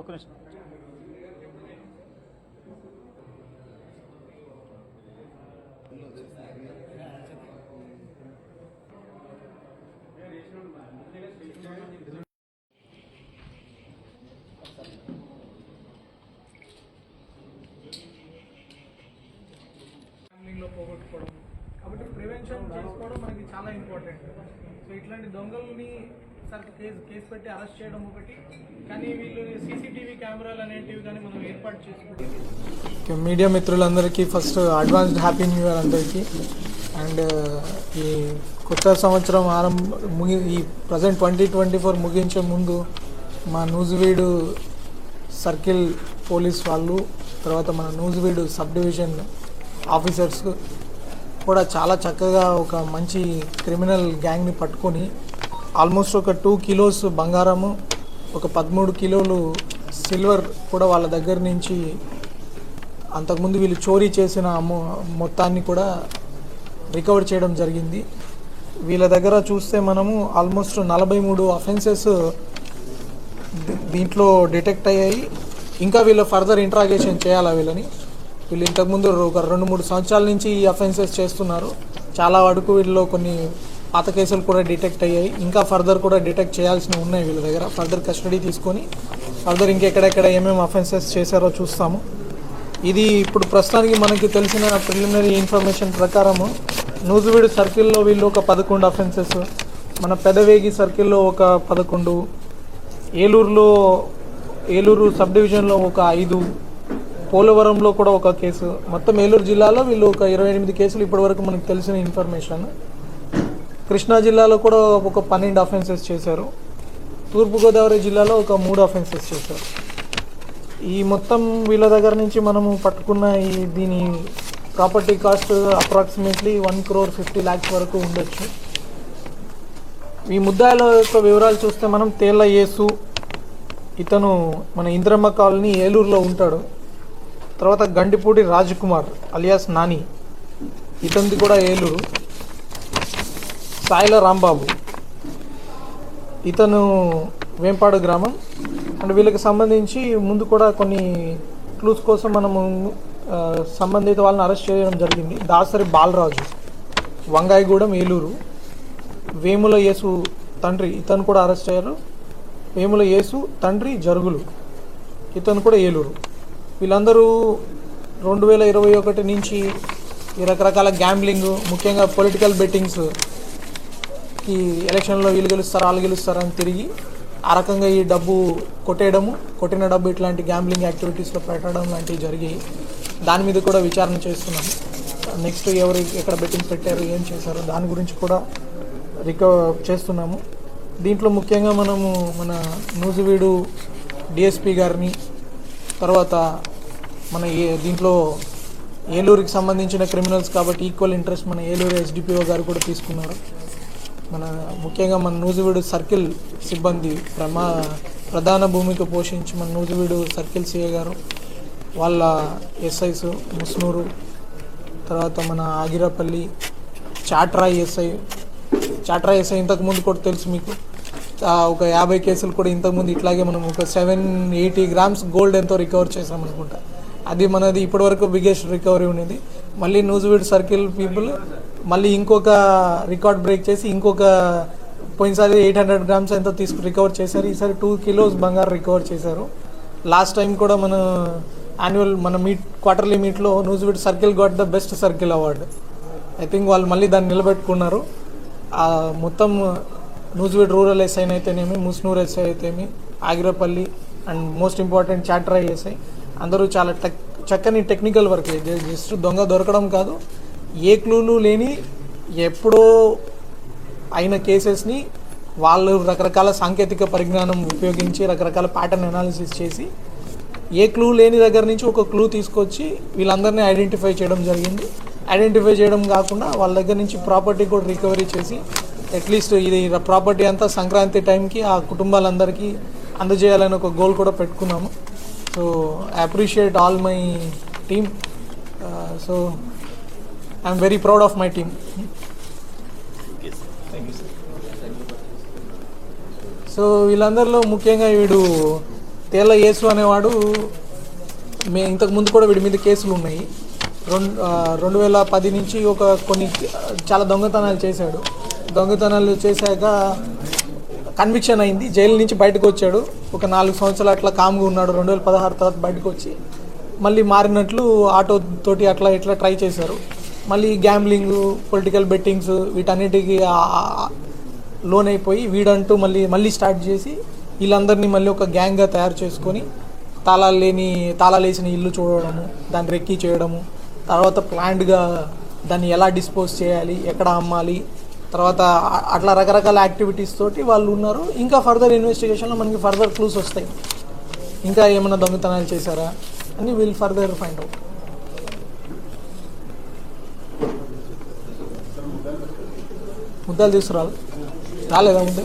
ఒక్క నిమిషం. పోగొట్టుకోవడం. కాబట్టి ప్రివెన్షన్ చేసుకోవడం మనకి చాలా ఇంపార్టెంట్ సో ఇట్లాంటి దొంగల్ని సరికి కేసు కేసు పెట్టి అరెస్ట్ చేయడం ఒకటి. కానీ వీళ్ళు సీసీటీవీ కెమెరాలు అనేటివి కానీ మనం ఏర్పాటు చేసుకుంటాం మీడియా మిత్రులందరికీ first advanced happy new year అందరికీ. అండ్ ఈ కొత్త సంవత్సరం ఆరంభ ముగి ఈ ప్రజెంట్ ట్వంటీ ట్వంటీ ఫోర్ ముగించే ముందు మా నూజివీడు సర్కిల్ పోలీస్ వాళ్ళు తర్వాత మన నూజివీడు సబ్ డివిజన్ ఆఫీసర్స్ కూడా చాలా చక్కగా ఒక మంచి క్రిమినల్ గ్యాంగ్ని పట్టుకొని ఆల్మోస్ట్ ఒక టూ కిలోస్ బంగారము ఒక పదమూడు కిలోలు సిల్వర్ కూడా వాళ్ళ దగ్గర నుంచి అంతకుముందు వీళ్ళు చోరీ చేసిన మొత్తాన్ని కూడా రికవర్ చేయడం జరిగింది. వీళ్ళ దగ్గర చూస్తే మనము ఆల్మోస్ట్ నలభై మూడు అఫెన్సెస్ దీంట్లో డిటెక్ట్ అయ్యాయి. ఇంకా వీళ్ళు ఫర్దర్ ఇంట్రాగేషన్ చేయాలా వీళ్ళని? వీళ్ళు ఇంతకుముందు ఒక రెండు మూడు సంవత్సరాల నుంచి ఈ అఫెన్సెస్ చేస్తున్నారు. చాలా వరకు వీళ్ళలో కొన్ని పాత కేసులు కూడా డిటెక్ట్ అయ్యాయి. ఇంకా ఫర్దర్ కూడా డిటెక్ట్ చేయాల్సినవి ఉన్నాయి వీళ్ళ దగ్గర. ఫర్దర్ కస్టడీ తీసుకొని ఫర్దర్ ఇంకెక్కడెక్కడ ఏమేమి అఫెన్సెస్ చేశారో చూస్తాము. ఇది ఇప్పుడు ప్రస్తుతానికి మనకి తెలిసిన ప్రిలిమినరీ ఇన్ఫర్మేషన్ ప్రకారము నూజివీడు సర్కిల్లో వీళ్ళు ఒక పదకొండు అఫెన్సెస్ మన పెదవేగి సర్కిల్లో ఒక పదకొండు ఏలూరులో ఏలూరు సబ్ డివిజన్లో ఒక ఐదు పోలవరంలో కూడా ఒక కేసు. మొత్తం ఏలూరు జిల్లాలో వీళ్ళు ఒక ఇరవై ఎనిమిది కేసులు ఇప్పటివరకు మనకు తెలిసిన ఇన్ఫర్మేషన్. కృష్ణా జిల్లాలో కూడా ఒక పన్నెండు అఫెన్సెస్ చేశారు. తూర్పుగోదావరి జిల్లాలో ఒక మూడు అఫెన్సెస్ చేశారు. ఈ మొత్తం వీళ్ళ దగ్గర నుంచి మనము పట్టుకున్న ఈ దీని property cost approximately one crore fifty lakhs వరకు ఉండొచ్చు. ఈ ముద్దాయిల యొక్క వివరాలు చూస్తే మనం తేళ్ళ యేసు ఇతను మన ఇంద్రమ్మ కాలనీ ఏలూరులో ఉంటాడు. తర్వాత గండిపూడి రాజకుమార్ అలియాస్ నాని ఇతనిది కూడా ఏలూరు సాయిల రాంబాబు. ఇతను వేంపాడు గ్రామం. అండ్ వీళ్ళకి సంబంధించి ముందు కూడా కొన్ని క్లూస్ కోసం మనము సంబంధిత వాళ్ళని అరెస్ట్ చేయడం జరిగింది. దాసరి బాలరాజు వంగాయగూడెం ఏలూరు. వేముల యేసు తండ్రి ఇతను కూడా అరెస్ట్ అయ్యారు. వేముల యేసు తండ్రి జరుగులు ఇతను కూడా ఏలూరు. వీళ్ళందరూ రెండు వేల ఇరవై ఒకటి నుంచి ఈ రకరకాల గ్యాంబ్లింగ్ ముఖ్యంగా పొలిటికల్ బెట్టింగ్స్ ఈ ఎలక్షన్లో వీళ్ళు గెలుస్తారు వాళ్ళు గెలుస్తారు అని తిరిగి ఆ రకంగా ఈ డబ్బు కొట్టేయడము కొట్టిన డబ్బు ఇట్లాంటి గ్యాంబ్లింగ్ యాక్టివిటీస్లో పెట్టడం లాంటివి జరిగాయి దాని మీద కూడా విచారణ చేస్తున్నాం. నెక్స్ట్ ఎవరు ఎక్కడ బెట్టింగ్ పెట్టారు ఏం చేశారు దాని గురించి కూడా రికవర్ చేస్తున్నాము. దీంట్లో ముఖ్యంగా మనము మన నూజివీడు డిఎస్పి గారిని తర్వాత మన ఏ దీంట్లో ఏలూరుకి సంబంధించిన క్రిమినల్స్ కాబట్టి ఈక్వల్ ఇంట్రెస్ట్ మన ఏలూరు ఎస్డిపిఓ గారు కూడా తీసుకున్నారు. మన ముఖ్యంగా మన నూజివీడు సర్కిల్ సిబ్బంది ప్రమా ప్రధాన భూమిక పోషించి మన నూజివీడు సర్కిల్ సిఏ గారు వాళ్ళ ఎస్ఐస్ ముస్నూరు తర్వాత మన ఆగిరపల్లి చాట్రాయ్ ఎస్ఐ చాట్రాయ్ ఎస్ఐ ఇంతకుముందు కూడా తెలుసు మీకు. ఒక యాభై కేసులు కూడా ఇంతకుముందు ఇట్లాగే మనం ఒక సెవెన్ ఎయిటీ గ్రామ్స్ గోల్డ్ ఎంతో రికవర్ చేసాం అనుకుంటా అది మనది ఇప్పటివరకు బిగ్గెస్ట్ రికవరీ ఉండేది మళ్ళీ నూజివీడ్ సర్కిల్ పీపుల్ మళ్ళీ ఇంకొక రికార్డ్ బ్రేక్ చేసి ఇంకొక పోయినసారి ఎయిట్ హండ్రెడ్ గ్రామ్స్ ఎంతో తీసుకు రికవర్ చేశారు. ఈసారి టూ కిలోస్ బంగారు రికవర్ చేశారు. లాస్ట్ టైం కూడా మన యాన్యువల్ మన మీట్ క్వార్టర్లీ మీట్లో Nuzvid circle got the best circle award I think వాళ్ళు మళ్ళీ దాన్ని నిలబెట్టుకున్నారు. మొత్తం నూజివీడ్ రూరల్ ఎస్ఐన్ అయితేనేమి ముస్నూర్ ఎస్ఐ అయితేమి Agiripalli and most important Chatrai SI అందరూ చాలా టెక్ చక్కని టెక్నికల్ వర్క్ జస్ట్ దొంగ దొరకడం కాదు. ఏ క్లూలు లేని ఎప్పుడో అయిన కేసెస్ని వాళ్ళు రకరకాల సాంకేతిక పరిజ్ఞానం ఉపయోగించి రకరకాల ప్యాటర్న్ అనాలిసిస్ చేసి ఏ క్లూ లేని దగ్గర నుంచి ఒక క్లూ తీసుకొచ్చి వీళ్ళందరినీ ఐడెంటిఫై చేయడం జరిగింది. ఐడెంటిఫై చేయడం కాకుండా వాళ్ళ దగ్గర నుంచి ప్రాపర్టీ కూడా రికవరీ చేసి అట్లీస్ట్ ఇది ప్రాపర్టీ అంతా సంక్రాంతి టైంకి ఆ కుటుంబాలందరికీ అందజేయాలని ఒక గోల్ కూడా పెట్టుకున్నాము. So I appreciate all my team so I'm very proud of my team thank you sir so వీళ్ళందరిలో ముఖ్యంగా వీడు తేళ్ళ యేసు అనేవాడు మే ఇంతకు ముందు కూడా వీడి మీద కేసులు ఉన్నాయి. రెండు రెండు వేల పది నుంచి ఒక కొన్ని చాలా దొంగతనాలు చేశాడు. దొంగతనాలు చేశాక కన్విక్షన్ అయింది. జైలు నుంచి బయటకు వచ్చాడు. ఒక నాలుగు సంవత్సరాలు అట్లా కామ్గా ఉన్నాడు. రెండు వేల పదహారు తర్వాత బయటకు వచ్చి మళ్ళీ మారినట్లు ఆటో తోటి అట్లా ఇట్లా ట్రై చేశారు. మళ్ళీ గ్యాంబ్లింగ్ పొలిటికల్ బెట్టింగ్స్ వీటన్నిటికీ లోన్ అయిపోయి వీడంటూ మళ్ళీ మళ్ళీ స్టార్ట్ చేసి వీళ్ళందరినీ మళ్ళీ ఒక గ్యాంగ్గా తయారు చేసుకొని తాళాలు లేని తాళాలు వేసిన ఇల్లు చూడడము దాన్ని రెక్కి చేయడము తర్వాత ప్లాంట్గా దాన్ని ఎలా డిస్పోజ్ చేయాలి ఎక్కడ అమ్మాలి తర్వాత అట్లా రకరకాల యాక్టివిటీస్ తోటి వాళ్ళు ఉన్నారు. ఇంకా ఫర్దర్ ఇన్వెస్టిగేషన్లో మనకి ఫర్దర్ క్లూస్ వస్తాయి. ఇంకా ఏమైనా దొంగతనాలు చేశారా అని విల్ ఫర్దర్ ఫైండ్ అవుట్. ముద్దాలు తీసుకురాలి రాలేదా ముందే